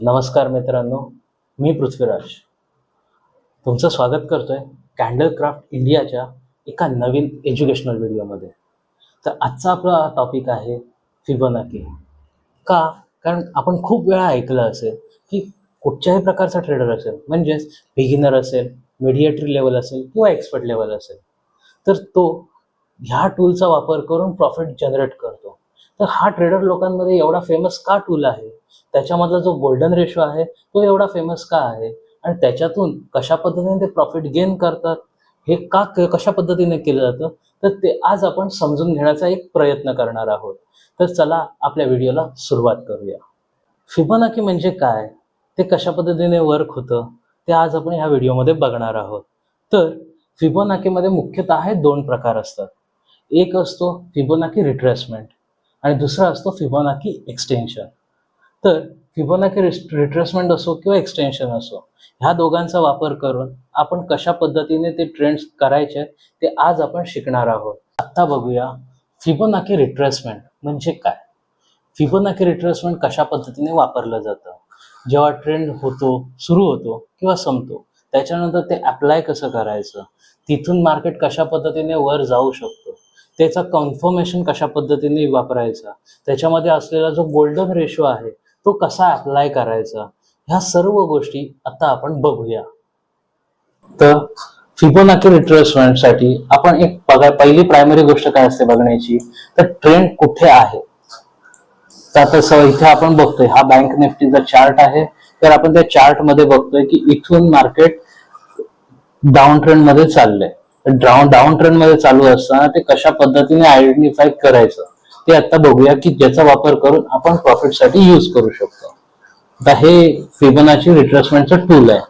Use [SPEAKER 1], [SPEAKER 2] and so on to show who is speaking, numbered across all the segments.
[SPEAKER 1] नमस्कार मित्रांनो मी पृथ्वीराज. तुमचं स्वागत करतोय कॅन्डल क्राफ्ट इंडियाच्या एका नवीन एज्युकेशनल व्हिडिओमध्ये तर आजचा आपला टॉपिक आहे फिबोनाकी का? कारण आपण खूप वेळा ऐकलं असेल की कुठच्याही प्रकारचा ट्रेडर असेल म्हणजेच बिगिनर असेल मिडिएटरी लेवल असेल किंवा एक्सपर्ट लेवल असेल तर तो ह्या टूलचा वापर करून प्रॉफिट जनरेट करतो. तर हा ट्रेडर लोकांमध्ये एवढा फेमस का टूल आहे? त्याच्यामधला जो गोल्डन रेशो आहे तो एवढा फेमस का आहे? आणि त्याच्यातून कशा पद्धतीने ते प्रॉफिट गेन करतात? हे का कशा पद्धतीने केलं जातं? तर ते आज आपण समजून घेण्याचा एक प्रयत्न करणार आहोत. तर चला आपल्या व्हिडिओला सुरुवात करूया. फिबोनाकी म्हणजे काय? ते कशा पद्धतीने वर्क होतं? ते आज आपण ह्या व्हिडिओमध्ये बघणार आहोत. तर फिबोनाकीमध्ये मुख्यतः दोन प्रकार असतात. एक असतो फिबोनाकी रिट्रेसमेंट आणि दुसरा असतो फिबोनाकी एक्सटेन्शन तर फिबोनाकी रिट्रेसमेंट असो किंवा एक्सटेन्शन असो ह्या दोघांचा वापर करून आपण कशा पद्धतीने ते ट्रेंड्स करायचे ते आज आपण शिकणार आहोत. आत्ता बघूया फिबोनाकी रिट्रेसमेंट म्हणजे काय? फिबोनाकी रिट्रेसमेंट कशा पद्धतीने वापरलं जातं? जेव्हा ट्रेंड होतो सुरू होतो किंवा संपतो त्याच्यानंतर ते अप्लाय कसं करायचं? तिथून मार्केट कशा पद्धतीने वर जाऊ शकतो? त्याचा कन्फर्मेशन कशा पद्धतीने वापरायचा? त्याच्यामध्ये असलेला जो गोल्डन रेशो आहे तो कसा अप्लाय करायचा? ह्या सर्व गोष्टी आता आपण बघूया. तर फिबोनाकी रिट्रेसमेंटसाठी आपण एक बघा पहिली प्रायमरी गोष्ट काय असते बघण्याची? तर ट्रेंड कुठे आहे? तर आता इथे आपण बघतोय हा बँक निफ्टीचा चार्ट आहे. तर आपण त्या चार्टमध्ये बघतोय की इथून मार्केट डाऊन ट्रेंडमध्ये चाललंय. डाऊन डाऊन ट्रेंडमध्ये चालू असताना ते कशा पद्धतीने आयडेंटिफाय करायचं? ते आता बघूया की ज्याचा वापर करून आपण प्रॉफिटसाठी यूज करू शकतो. आता हे फिबोनाची रिट्रेसमेंटचं टूल आहे.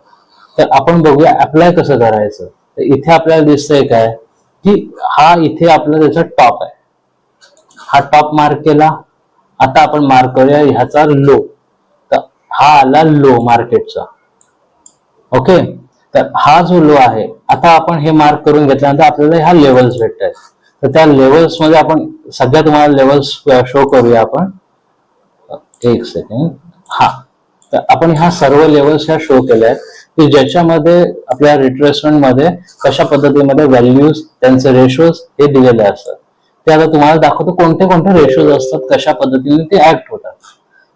[SPEAKER 1] तर आपण बघूया अप्लाय कसं करायचं. तर इथे आपल्याला दिसतंय काय? की हा इथे आपला त्याचा टॉप आहे. हा टॉप मार्क केला. आता आपण मार्क करूया ह्याचा लो तर हा आला लो मार्केटचा ओके तर हा जो लो आहे आता आपण हे मार्क करून घेतल्यानंतर आपल्याला ह्या लेवल्स भेटत आहेत तर त्या लेवल्समध्ये आपण सध्या तुम्हाला लेवल्स शो करूया आपण. एक सेकंड हा. तर आपण ह्या सर्व लेवल्स ह्या शो केल्या आहेत. की ज्याच्यामध्ये आपल्या रिट्रेसमेंटमध्ये कशा पद्धतीमध्ये व्हॅल्यूज त्यांचे रेशोज हे दिलेले असतात. ते आता तुम्हाला दाखवतो कोणते कोणते रेशोज असतात कशा पद्धतीने ते ऍक्ट होतात.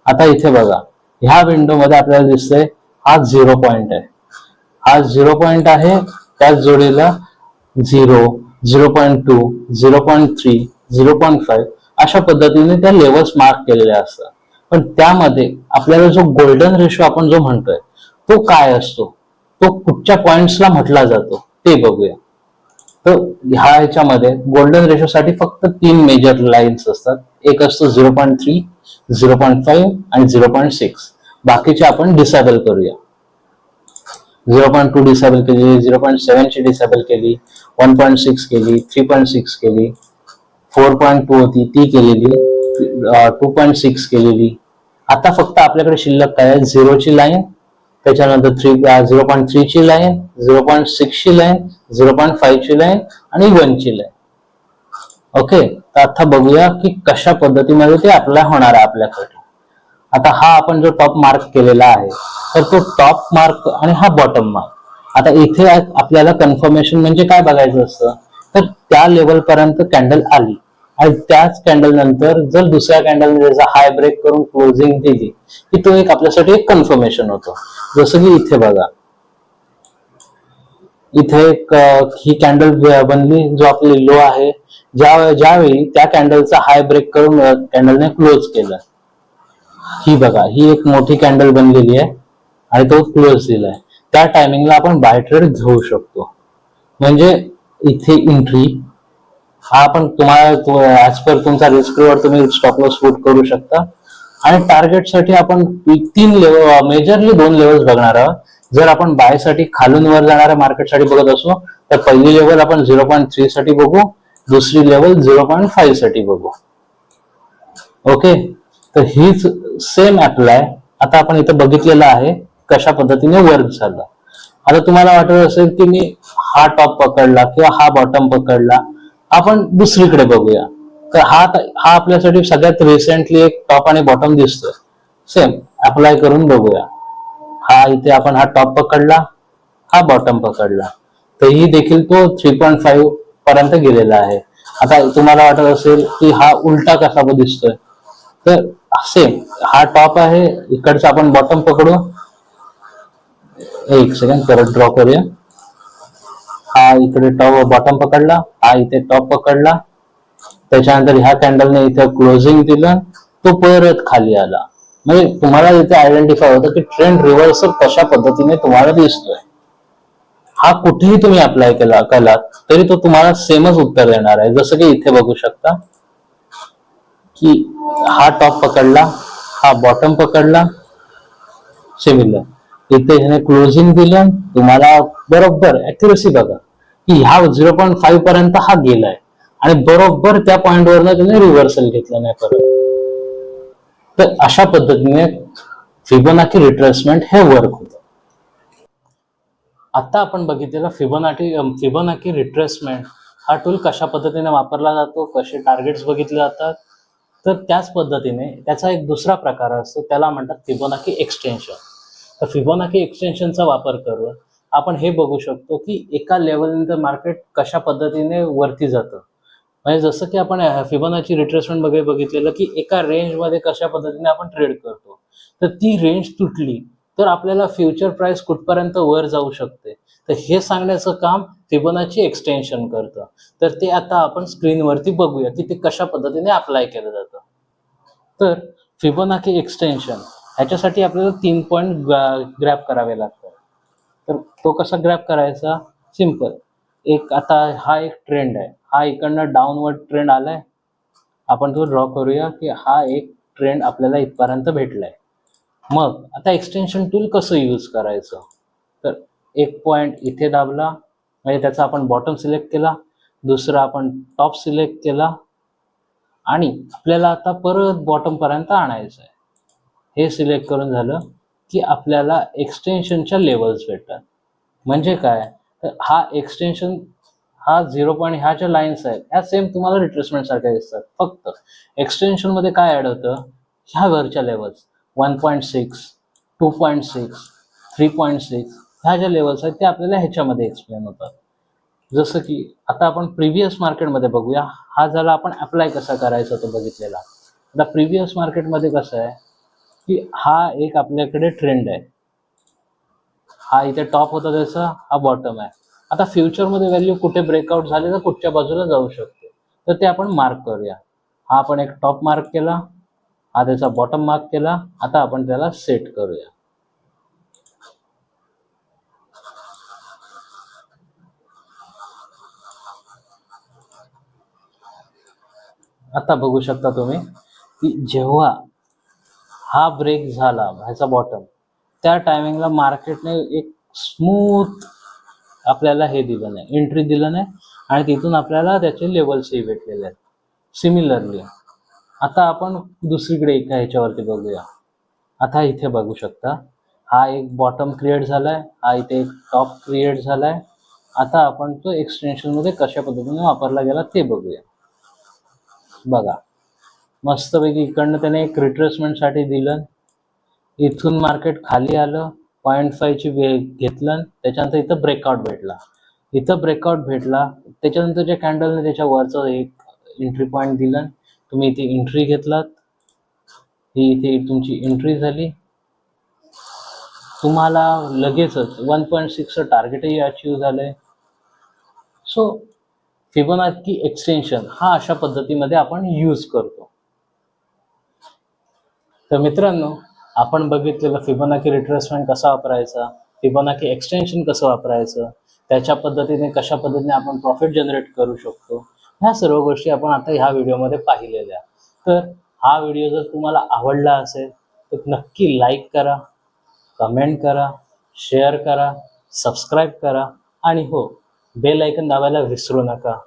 [SPEAKER 1] आता इथे बघा. ह्या विंडो मध्ये आपल्याला दिसतंय हा झिरो पॉईंट आहे. हा झिरो पॉईंट आहे त्याच जोडीला zero zero point two zero point three zero point five अशा पद्धतीने त्या लेवल्स मार्क केलेल्या असतात. पण त्यामध्ये आपल्याला जो गोल्डन रेशो आपण जो म्हणतोय तो काय असतो? तो कुठच्या पॉइंट्सला म्हटला जातो? ते बघूया. तर ह्या ह्याच्यामध्ये गोल्डन रेशो साठी फक्त तीन मेजर लाईन्स असतात. एक असतो zero point three zero point five आणि झिरो पॉईंट सिक्स बाकीचे आपण डिसेबल करूया. झिरो पॉईंट टू डिसेबल केली झिरो पॉईंट सेव्हनची डिसेबल केली वन पॉईंट सिक्स केली थ्री पॉईंट सिक्स केली फोर पॉईंट टू होती ती केलेली. टू पॉईंट सिक्स केलेली. आता फक्त आपल्याकडे शिल्लक काय आहे? झिरोची लाईन त्याच्यानंतर थ्री झिरो पॉईंट थ्रीची लाईन झिरो पॉईंट सिक्सची लाईन झिरो पॉईंट फाईव्हची लाईन आणि वनची लाईन. ओके? तर आता बघूया की कशा पद्धतीमध्ये ते अप्लाय होणार आहे आपल्याकडे. आता हा आपण जो टॉप मार्क केलेला आहे तर तो टॉप मार्क आणि हा बॉटम मार्क आता इथे आपल्याला कन्फर्मेशन म्हणजे काय बघायचं असतं? तर त्या लेवल पर्यंत कॅन्डल आली. आणि त्याच कॅन्डल नंतर जर दुसऱ्या कॅन्डल त्याचा हाय ब्रेक करून क्लोजिंग दिली की तो एक आपल्यासाठी एक कन्फर्मेशन होतो. जसं की इथे बघा. इथे एक ही कॅन्डल बनली जो आपली लो आहे. ज्या ज्यावेळी त्या कॅन्डलचा हाय ब्रेक करून कॅन्डलने क्लोज केलं. ही बघा ही एक मोठी कॅन्डल बनलेली आहे. आणि तो क्लोज दिलाय. त्या टायमिंगला आपण बाय ट्रेड घेऊ शकतो. म्हणजे इथे एंट्री हा आपण तुम्हाला ऍज पर तुमचा रिस्क रिवॉर्ड तुम्ही स्टॉप लॉस फूट करू शकता. आणि टार्गेटसाठी आपण तीन लेवल मेजरली दोन लेवल्स बघणार आहोत. जर आपण बायसाठी खालून वर जाणाऱ्या मार्केटसाठी बघत असू तर पहिली लेवल आपण झिरो पॉईंट थ्री साठी बघू. दुसरी लेवल झिरो पॉईंट फाईव्हसाठी बघू. ओके तर हीच सेम अप्लाय आता आपण इथं बघितलेलं आहे कशा पद्धतीने वर्क झालं. आता तुम्हाला वाटत असेल की मी हा टॉप पकडला किंवा हा बॉटम पकडला आपण दुसरीकडे बघूया. तर हा हा आपल्यासाठी सगळ्यात रिसेंटली एक टॉप आणि बॉटम दिसतोय. सेम अप्लाय करून बघूया. हा इथे आपण हा टॉप पकडला हा बॉटम पकडला. तरीही देखील तो थ्री पॉईंट फाईव्ह पर्यंत गेलेला आहे. आता तुम्हाला वाटत असेल की हा उलटा कसा दिसतोय? तर सेम हा टॉप आहे इकडचा आपण बॉटम पकडू. एक सेकंड परत ड्रॉ करूया. हा इकडे टॉप बॉटम पकडला हा इथे टॉप पकडला. त्याच्यानंतर ह्या कॅन्डलने इथे क्लोजिंग दिलं तो परत खाली आला. म्हणजे तुम्हाला इथे आयडेंटिफाय होतं की ट्रेंड रिव्हर्सल कशा पद्धतीने तुम्हाला दिसतोय. हा कुठेही तुम्ही अप्लाय केला केलात तरी तो तुम्हाला सेमच उत्तर देणार आहे. जसं की इथे बघू शकता की हा टॉप पकडला हा बॉटम पकडला सिमिलर इथे ह्याने क्लोजिंग दिलं तुम्हाला बरोबर अॅक्युरेसी बघा. की ह्या झिरो पॉईंट फाईव्ह पर्यंत हा गेलाय. आणि बरोबर त्या पॉईंटवरनं त्याने रिव्हर्सल घेतलं नाही परत. तर अशा पद्धतीने फिबोनाची रिट्रेसमेंट हे वर्क होतं. आता आपण बघितलेला फिबोनाटी फिबोनाकी रिट्रेसमेंट हा टूल कशा पद्धतीने वापरला जातो कसे टार्गेट्स बघितले जातात? तर त्याच पद्धतीने त्याचा एक दुसरा प्रकार असतो त्याला म्हणतात फिबोनाकी एक्सटेन्शन तर फिबोनाकी एक्सटेन्शनचा वापर करून आपण हे बघू शकतो की एका लेवलनंतर मार्केट कशा पद्धतीने वरती जातं. म्हणजे जसं की आपण फिबोनाची रिट्रेसमेंट वगैरे बघितलेलं की एका रेंजमध्ये कशा पद्धतीने आपण ट्रेड करतो. तर ती रेंज तुटली तर आपल्याला फ्युचर प्राइस कुठपर्यंत वर जाऊ शकते? तर हे सांगण्याचं काम फिबोनाची एक्सटेन्शन करतं. तर ते आता आपण स्क्रीनवरती बघूया की ते कशा पद्धतीने अप्लाय केलं जातं. तर फिबोनाकी एक्सटेन्शन ह्याच्यासाठी आपल्याला तीन पॉईंट ग्रॅप करावे लागतात. तर तो कसा ग्रॅप करायचा? सिंपल एक आता हा एक ट्रेंड आहे. हा इकडनं डाऊनवर्ड ट्रेंड आलाय. आपण तो ड्रॉ करूया की हा एक ट्रेंड आपल्याला इथपर्यंत भेटलाय. मग आता एक्सटेन्शन टूल कसं यूज करायचं? तर एक पॉईंट इथे दाबला. म्हणजे त्याचा आपण बॉटम सिलेक्ट केला. दुसरा आपण टॉप सिलेक्ट केला. आणि आपल्याला आता परत बॉटमपर्यंत आणायचं आहे हे सिलेक्ट करून झालं की आपल्याला एक्सटेन्शनच्या लेवल्स भेटतात. म्हणजे काय? तर हा एक्सटेन्शन हा झिरो पॉईंट ह्या ज्या लाईन्स आहेत ह्या सेम तुम्हाला रिट्रेसमेंट सारख्या दिसतात. फक्त एक्सटेन्शनमध्ये काय ऍड होतं? ह्या वरच्या levels one point six two point six three point six ह्या ज्या लेवल्स आहेत ते आपल्याला ह्याच्यामध्ये एक्सप्लेन होतात. जसं की आता आपण प्रिव्हियस मार्केटमध्ये बघूया. हा झाला आपण अप्लाय कसा करायचा तो बघितलेला. आता प्रिव्हियस मार्केटमध्ये कसं आहे? की हा एक आपल्याकडे ट्रेंड आहे. हा इथे टॉप होता त्याचा हा बॉटम आहे. आता फ्युचरमध्ये व्हॅल्यू कुठे ब्रेकआउट झाले तर कुठच्या बाजूला जाऊ शकते. तर ते आपण मार्क करूया. हा आपण एक टॉप मार्क केला हा त्याचा बॉटम मार्क केला आता आपण त्याला सेट करूया. आता बघू शकता तुम्ही की जेव्हा हा ब्रेक झाला ह्याचा बॉटम त्या टायमिंगला मार्केटने एक स्मूथ आपल्याला हे दिलं नाही एंट्री दिलं नाही आणि तिथून आपल्याला त्याचे लेवल्सही भेटलेले आहेत. सिमिलरली आता आपण दुसरीकडे एका ह्याच्यावरती बघूया. आता इथे बघू शकता हा एक बॉटम क्रिएट झालाय हा इथे एक टॉप क्रिएट झाला आहे आता आपण तो एक्सटेन्शनमध्ये कशा पद्धतीने वापरला गेला ते बघूया. बघा. मस्तपैकी इकडनं त्याने एक रिट्रेसमेंटसाठी दिलं. इथून मार्केट खाली आलं पॉईंट फायची वे घेतलं त्याच्यानंतर इथं ब्रेकआउट भेटला. इथं ब्रेकआउट भेटला. त्याच्यानंतरच्या कॅन्डलने त्याच्या वरचं एक एंट्री पॉईंट दिलं तुम्ही इथे एंट्री घेतलात. ही इथे तुमची एंट्री झाली. तुम्हाला लगेचच वन पॉईंट सिक्सचं टार्गेटही अचीव झालंय. सो फिबोनाची एक्सटेन्शन हा अशा पद्धतीमध्ये आपण यूज करतो. तर मित्रांनो आपण बघितलेलं फिबोनाकी रिट्रेसमेंट कसा वापरायचा फिबोनाकी एक्सटेन्शन कसं वापरायचं त्याच्या पद्धतीने कशा पद्धतीने आपण प्रॉफिट जनरेट करू शकतो ह्या सर्व गोष्टी आपण आता ह्या व्हिडिओमध्ये पाहिलेल्या. तर हा व्हिडिओ जर तुम्हाला आवडला असेल तर नक्की लाईक करा कमेंट करा शेअर करा सबस्क्राईब करा आणि हो बेल ऐकन दाबायला विसरू नका.